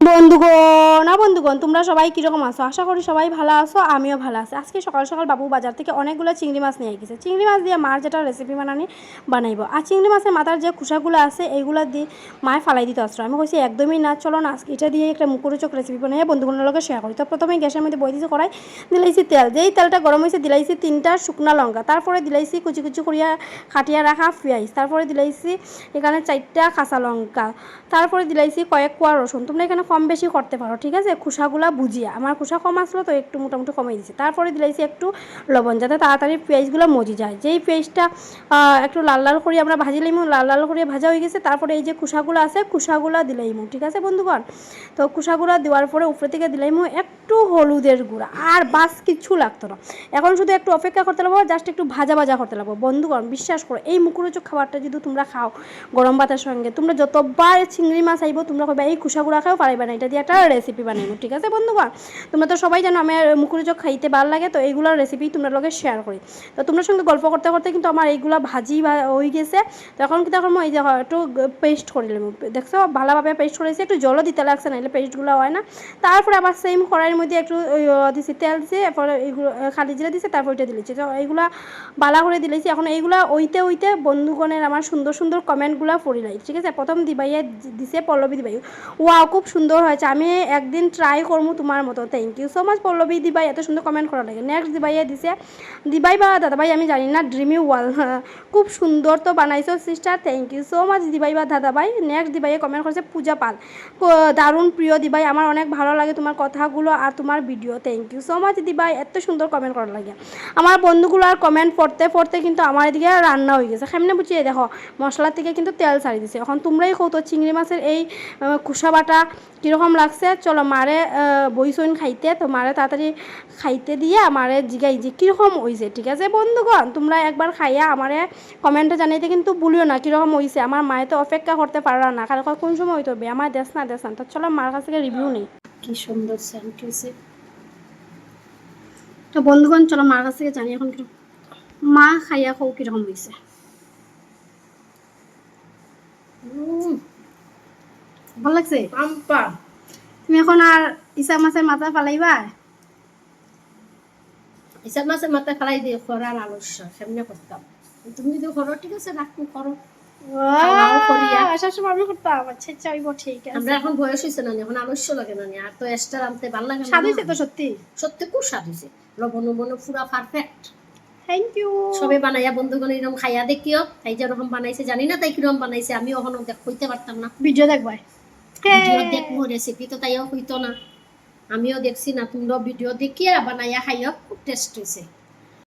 বন্ধুগণ না বন্ধুগণ, তোমরা সবাই কীরকম আছো? আশা করি সবাই ভালো আছো, আমিও ভালো আছি। আজকে সকাল সকাল বাবু বাজার থেকে অনেকগুলো চিংড়ি মাছ নিয়ে গেছে চিংড়ি মাছ দিয়ে মার যেটা রেসিপি বানানি, বানাইব। আর চিংড়ি মাছের মাথার যে খোসাগুলো আছে, এইগুলো দিয়ে মায় ফালাই দিতে আসলো আমি কইছি, একদমই না, চলো না, আজকে এটা দিয়ে একটা মুখরোচক রেসিপি বানাই বন্ধুগুলোর লগে শেয়ার করি। তো প্রথমে গ্যাসের মধ্যে বই দিয়েছি কড়াই, দিলাইছি তেল। যেই তেলটা গরম হয়েছে, দিলাইছি তিনটা শুকনা লঙ্কা। তারপরে দিলাইছি কুচি কুচি করিয়া খাটিয়া রাখা পেঁয়াজ। তারপরে দিলাইছি এখানে চারটা কাঁচা লঙ্কা। তারপরে দিলাইছি কয়েক কোয়া রসুন। তোমরা এখানে কম বেশি করতে পারো, ঠিক আছে? খোসাগুলা বুঝিয়া। আমার খোসা কম আসলো তো একটু মোটামুটি কমিয়ে দিয়েছি তারপরে দিলাইছি একটু লবণ, যাতে তাড়াতাড়ি পেঁয়াজগুলো মজি যায়। যেই পেঁয়াজটা একটু লাল লাল করে আমরা ভাজি লাইমু, লাল লাল করে ভাজা হয়ে গেছে, তারপরে এই যে খোসাগুলো আছে, খোসাগুলো দিলাইমু ঠিক আছে বন্ধুগণ? তো খোসাগুলো দেওয়ার পরে উপরে থেকে দিলাইমু একটু হলুদের গুঁড়া, আর বাস কিছু লাগতো না। এখন শুধু একটু অপেক্ষা করতে লাগবো, জাস্ট একটু ভাজা ভাজা করতে লাগবো। বন্ধুগণ, বিশ্বাস করো, এই মুখরোচক খাবারটা যদি তোমরা খাও গরম ভাতের সঙ্গে, তোমরা যতবার চিংড়ি মাছ আইব, তোমরা কবে এই কুসাগুড়া খাও না। এটা দিয়ে একটা রেসিপি বানাইবো, ঠিক আছে বন্ধুগণ? তোমরা তো সবাই জানো আমার মুখরোচক খাইতে ভালো লাগে, তো এইগুলোর রেসিপি তোমরা লগে শেয়ার করি। তো তোমরা সঙ্গে গল্প করতে করতে কিন্তু আমার এইগুলো ভাজি হয়ে গেছে। তখন কিন্তু এখন মই এই যে একটু পেস্ট করে নিলাম। দেখছ, ভালোভাবে পেস্ট করেছি একটু জলও দিতে লাগছে, নাহলে পেস্টগুলো হয় না। তারপরে আবার সেম কড়াইয়ের মধ্যে একটু দিছি তেল দিছে, এরপরে এইগুলো খালি জিরা দিছে, তারপর ওইটা দিলেছি। তো এইগুলা বালা করে দিলেছি। এখন এইগুলা ওইতে ওইতে বন্ধুগণের আমার সুন্দর সুন্দর কমেন্টগুলো পড়িলাই ঠিক আছে? প্রথম দিবাইয়া দিছে পল্লবী দিবাই ওয়াও, খুব সুন্দর হয়েছে। আমি একদিন ট্রাই করব তোমার মতো। Thank you so much Pallabi দিবাই, এত সুন্দর কমেন্ট করা লাগে। নেক্সট দিবাইয়ে দিছে, দিবাই বা দাদাভাই, আমি জানি না ড্রিমি ওয়াল খুব সুন্দর তো বানাইছো sister thank you so much দিবাই বা দাদাভাই। নেক্সট দিবাইয়ে কমেন্ট করেছে পূজা পাল। দারুণ প্রিয় দিবাই, আমার অনেক ভালো লাগে তোমার কথাগুলো আর তোমার video thank you so much দিবাই, এত সুন্দর কমেন্ট করা লাগে। আমার বন্ধুগুলো আর কমেন্ট পড়তে পড়তে কিন্তু আমার এদিকে রান্না হয়ে গেছে। কেমনে বুঝিয়ে দেখো মশলা থেকে কিন্তু তেল ছাড়ি দিছে। এখন তোমরাই কৌতো চিংড়ি মাছের এই খুসা বাটা কীরকম লাগছে? চলো মারে বইসইন খাইতে তো মারে তাড়াতাড়ি খাইতে দিয়ে মারে জিগাই যে কীরকম হয়েছে ঠিক আছে বন্ধুগণ? তোমরা একবার খাইয়া আমারে কমেন্টে জানাইতে কিন্তু ভুলিও না কীরকম হয়েছে আমার মায়ে তো অপেক্ষা করতে পারা না। কারণ কোন সময় হইতে হবে? আমার দেশ না দেশ না। তো চলো মার কাছ থেকে রিভিউ নেই। কি সুন্দর সেন্ট হয়েছে তো বন্ধুগণ চলো মার কাছ থেকে জানি এখন কীরকম মা খাইয়া খাও কীরকম হয়েছে ভালো লাগছে? তুমি এখন আর ইসা মাছের মাথা ফালাইবা? হিসাব মাসে মাথা ফেলাই দিয়ে করার আলস্য সেমনি করতাম তুমি যদি করো ঠিক আছে করো আমি করতাম আচ্ছা আচ্ছা ওই ঠিক আছে। আমরা এখন বয়স হয়েছে না এখন আলস্য লাগে না আর তো এক্সট্রা আনতে ভালো লাগে স্বাদ হয়েছে তো সত্যি? সত্যি খুব স্বাদ হয়েছে লবণ লবণ পুরা পারফেক্ট থ্যাংক ইউ সবে বানাইয়া বন্ধুগণ এরকম খাইয়া দেখিও তাই যেরকম বানাইছে জানি না তাই কীরকম বানাইছে আমি ওখানে দেখ পারতাম না। ভিডিও দেখবাই। ভিডিও দেখব রেসিপি তো তাইও হইতো না। আমিও দেখছি না তোমরা ভিডিও দেখিয়া বানাইয়া খাইয়া খুব টেস্ট হয়েছে